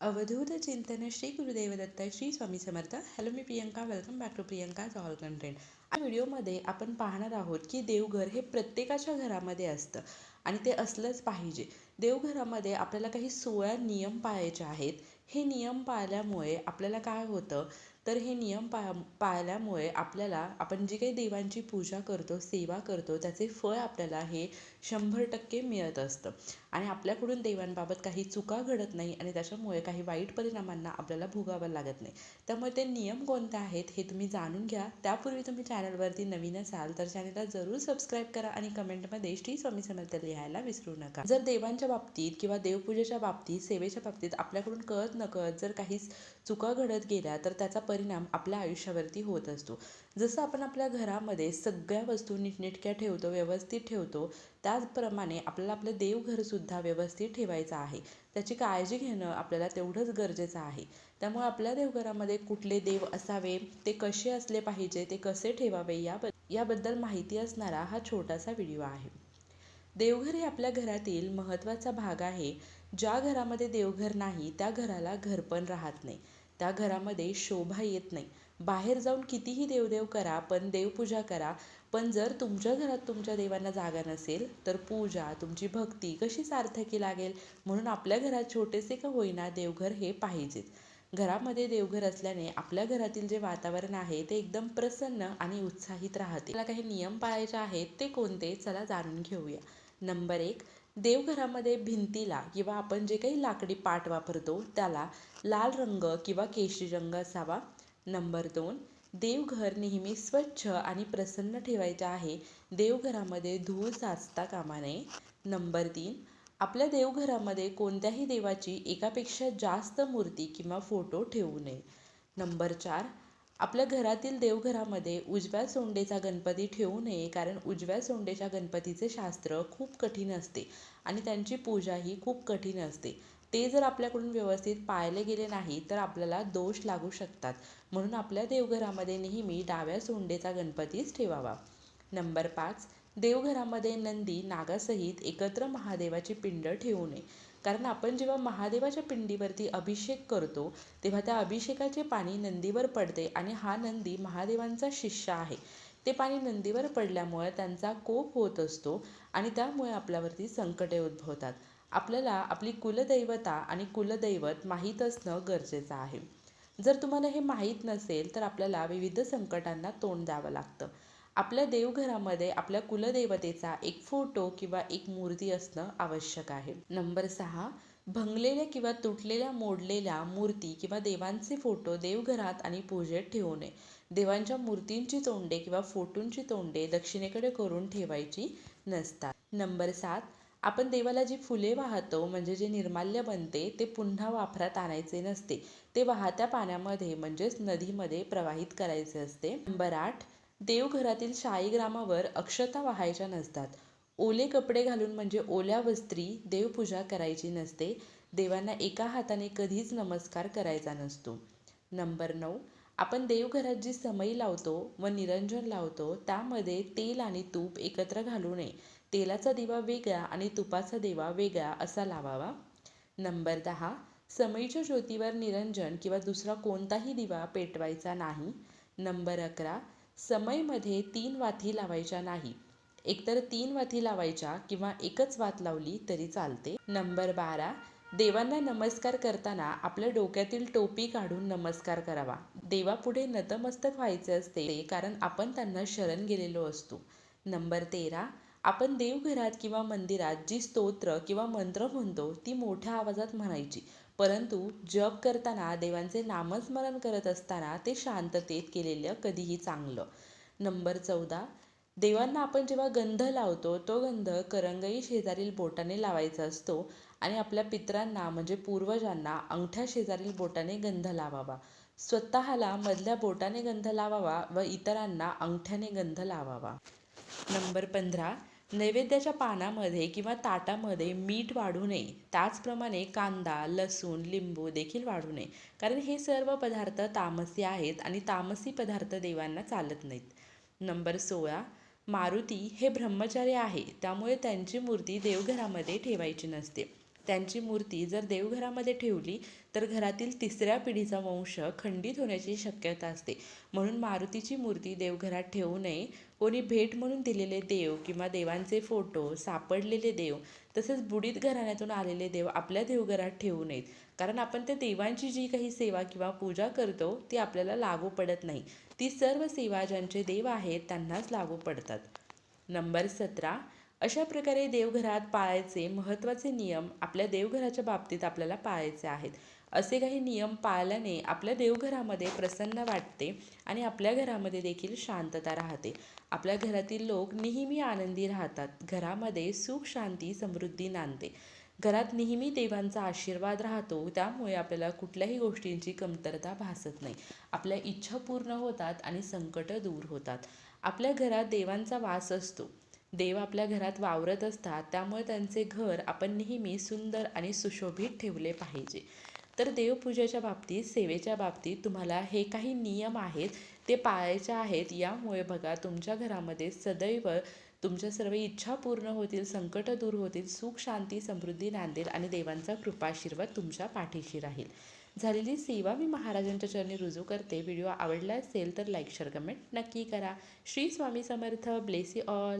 अवधूत चिंतन Shri Gurudev Datta Shri Swami Samarth. Hello me Priyanka. Welcome back to Priyanka all content या व्हिडिओमध्ये आपण पाहणार आहोत की देवघर हे प्रत्येकाच्या घरामध्ये असतं आणि ते असलंच पाहिजे. देवघरामध्ये आपल्याला काही सोळा नियम पाळायचे आहेत. हे नियम पाळल्यामुळे आपल्याला काय होतं? तर हे नियम पा पाळल्यामुळे आपल्याला आपण जी काही देवांची पूजा करतो सेवा करतो त्याचे फळ आपल्याला हे शंभर टक्के मिळत असतं. आणि आपल्याकडून देवांबाबत काही चुका घडत नाही आणि त्याच्यामुळे काही वाईट परिणामांना आपल्याला भोगावं लागत नाही. त्यामुळे ते नियम कोणते आहेत हे तुम्ही जाणून घ्या. त्यापूर्वी तुम्ही चॅनलवरती नवीन असाल तर चॅनलला जरूर सबस्क्राईब करा आणि कमेंटमध्ये श्री स्वामी समर्थ लिहायला विसरू नका. जर देवांच्या बाबतीत किंवा देवपूजेच्या बाबतीत सेवेच्या बाबतीत आपल्याकडून कळत नकळत जर काही चुका घडत गेल्या तर त्याचा परिणाम आपल्या आयुष्यावरती होत असतो. जसं आपण आपल्या घरामध्ये सगळ्या वस्तू नीटनेटक्या ठेवतो व्यवस्थित ठेवतो त्याचप्रमाणे आपल्याला आपलं देवघरसुद्धा व्यवस्थित ठेवायचं आहे. त्याची काळजी घेणं आपल्याला तेवढंच गरजेचं आहे. त्यामुळे आपल्या देवघरामध्ये कुठले देव असावे ते कसे असले पाहिजे ते कसे ठेवावे याब याबद्दल माहिती असणारा हा छोटासा व्हिडिओ आहे. देवघर हे आपल्या घरातील महत्त्वाचा भाग आहे. ज्या घरामध्ये देवघर नाही त्या घराला घरपण राहत नाही. त्या घरामध्ये शोभा येत नाही. बाहेर जाऊन कितीही देवदेव करा पण देवपूजा करा पण जर तुमच्या घरात तुमच्या देवांना जागा नसेल तर पूजा तुमची भक्ती कशी सार्थकी लागेल? म्हणून आपल्या घरात छोटेसे का होईना देवघर हे पाहिजेच. घरामध्ये देवघर असल्याने आपल्या घरातील जे वातावरण आहे ते एकदम प्रसन्न आणि उत्साहित राहते. मला काही नियम पाळायचे आहेत ते कोणते? चला जाणून घेऊया. नंबर एक देवघरामध्ये भिंतीला किंवा आपण जे काही लाकडी पाट वापरतो त्याला लाल रंग किंवा केशरी रंग असावा. नंबर दोन देवघर नेहमी स्वच्छ आणि प्रसन्न ठेवायचे आहे. देवघरामध्ये धूळ साचता कामा नये. नंबर तीन आपल्या देवघरामध्ये कोणत्याही देवाची एकापेक्षा जास्त मूर्ती किंवा फोटो ठेवू नये. नंबर चार आपल्या घरातील देवघरामध्ये उजव्या सोंडेचा गणपती ठेवू नये कारण उजव्या सोंडेच्या गणपतीचे शास्त्र खूप कठीण असते आणि त्यांची पूजाही खूप कठीण असते. ते जर आपल्याकडून व्यवस्थित पाळले गेले नाही तर आपल्याला दोष लागू शकतात. म्हणून आपल्या देवघरामध्ये नेहमी डाव्या सोंडेचा गणपतीच ठेवावा. नंबर पाच देवघरामध्ये नंदी नागासहित एकत्र महादेवाची पिंड ठेवू नये. कारण आपण जेव्हा महादेवाच्या पिंडीवरती अभिषेक करतो तेव्हा त्या अभिषेकाचे पाणी नंदीवर पडते आणि हा नंदी महादेवांचा शिष्य आहे. ते पाणी नंदीवर पडल्यामुळे त्यांचा कोप होत असतो आणि त्यामुळे आपल्यावरती संकटे उद्भवतात. आपल्याला आपली कुलदैवता आणि कुलदैवत माहीत असणं गरजेचं आहे. जर तुम्हाला हे माहीत नसेल तर आपल्याला विविध संकटांना तोंड द्यावं लागतं. आपल्या देवघरामध्ये आपल्या कुलदेवतेचा एक फोटो किंवा एक मूर्ती असणं आवश्यक आहे. नंबर सहा भंगलेल्या किंवा तुटलेल्या मोडलेल्या मूर्ती किंवा देवांचे फोटो देवघरात आणि पूजेत ठेवू नये देवांच्या मूर्तींची तोंडे किंवा फोटोंची तोंडे दक्षिणेकडे करून ठेवायची नसतात. नंबर सात आपण देवाला जी फुले वाहतो म्हणजे जे निर्माल्य बनते ते पुन्हा वापरात आणायचे नसते. ते वाहत्या पाण्यामध्ये म्हणजेच नदीमध्ये प्रवाहित करायचे असते. नंबर आठ देवघरातील शाळीग्रामावर अक्षता वाहायच्या नसतात. ओले कपडे घालून म्हणजे ओल्या वस्त्री देवपूजा करायची नसते. देवांना एका हाताने कधीच नमस्कार करायचा नसतो. नंबर नऊ. आपण देवघरात जी समई लावतो व निरंजन लावतो त्यामध्ये तेल आणि तूप एकत्र घालू नये. तेलाचा दिवा वेगळा आणि तुपाचा दिवा वेगळा असा लावावा. नंबर दहा. समईच्या ज्योतीवर निरंजन किंवा दुसरा कोणताही दिवा पेटवायचा नाही. नंबर अकरा. समईमध्ये तीन वाती लावायच्या नाही. एकतर तीन वाती लावायच्या किंवा एकच वात लावली तरी चालते. नंबर बारा. देवांना नमस्कार करताना आपल्या डोक्यातील टोपी काढून नमस्कार करावा. देवापुढे नतमस्तक व्हायचे असते कारण आपण त्यांना शरण गेलेलो असतो. नंबर तेरा. आपण देवघरात किंवा मंदिरात जी स्तोत्र किंवा मंत्र म्हणतो ती मोठ्या आवाजात म्हणायची. परंतु जप करताना देवांचे नामस्मरण करत असताना ते शांततेत केलेलं कधीही चांगलं. नंबर चौदा. देवांना आपण जेव्हा गंध लावतो तो गंध करंगई शेजारील बोटाने लावायचा असतो आणि आपल्या पित्रांना म्हणजे पूर्वजांना अंगठ्या शेजारील बोटाने गंध लावावा. स्वतःला मधल्या बोटाने गंध लावावा व इतरांना अंगठ्याने गंध लावावा. नंबर पंधरा. नैवेद्याच्या पानामध्ये किंवा ताटामध्ये मीठ वाढू नये. त्याचप्रमाणे कांदा लसूण लिंबू देखील वाढू नये. कारण हे सर्व पदार्थ तामसी आहेत आणि तामसी पदार्थ देवांना चालत नाहीत. नंबर सोळा मारुती हे ब्रह्मचारी आहे. त्यामुळे त्यांची मूर्ती देवघरामध्ये ठेवायची नसते. त्यांची मूर्ती जर देवघरामध्ये ठेवली तर घरातील तिसऱ्या पिढीचा वंश खंडित होण्याची शक्यता असते. म्हणून मारुतीची मूर्ती देवघरात ठेवू नये. कोणी भेट म्हणून दिलेले देव किंवा देवांचे फोटो सापडलेले देव तसेच बुडीत घराण्यातून आलेले देव आपल्या देवघरात ठेवू नयेत. कारण आपण त्या देवांची जी काही सेवा किंवा पूजा करतो ती आपल्याला लागू पडत नाही. ती सर्व सेवा ज्यांचे देव आहेत त्यांनाच लागू पडतात. नंबर सतरा. अशा प्रकारे देवघरात पाळायचे महत्त्वाचे नियम आपल्या देवघराच्या बाबतीत आपल्याला पाळायचे आहेत. असे काही नियम पाळल्याने आपल्या देवघरामध्ये प्रसन्न वाटते आणि आपल्या घरामध्ये देखील शांतता राहते. आपल्या घरातील लोक नेहमी आनंदी राहतात. घरामध्ये सुख शांती समृद्धी नांदते. घरात नेहमी देवांचा आशीर्वाद राहतो. त्यामुळे आपल्याला कुठल्याही गोष्टींची कमतरता भासत नाही. आपल्या इच्छा पूर्ण होतात आणि संकट दूर होतात. आपल्या घरात देवांचा वास असतो. देव आपल्या घरात वावरत असतात. त्यामुळे त्यांचे घर आपण नेहमी सुंदर आणि सुशोभित ठेवले पाहिजे. तर देवपूजेच्या बाबतीत सेवेच्या बाबतीत तुम्हाला हे काही नियम आहेत ते पाळायचे आहेत. यामुळे बघा तुमच्या घरामध्ये सदैव तुमच्या सर्व इच्छा पूर्ण होतील संकट दूर होतील सुख शांती समृद्धी नांदेल आणि देवांचा कृपाशीर्वाद तुमच्या पाठीशी राहील. झालेली सेवा मी महाराजांच्या चरणी रुजू करते. व्हिडिओ आवडला असेल तर लाईक शेअर कमेंट नक्की करा. श्री स्वामी समर्थ. Bless all.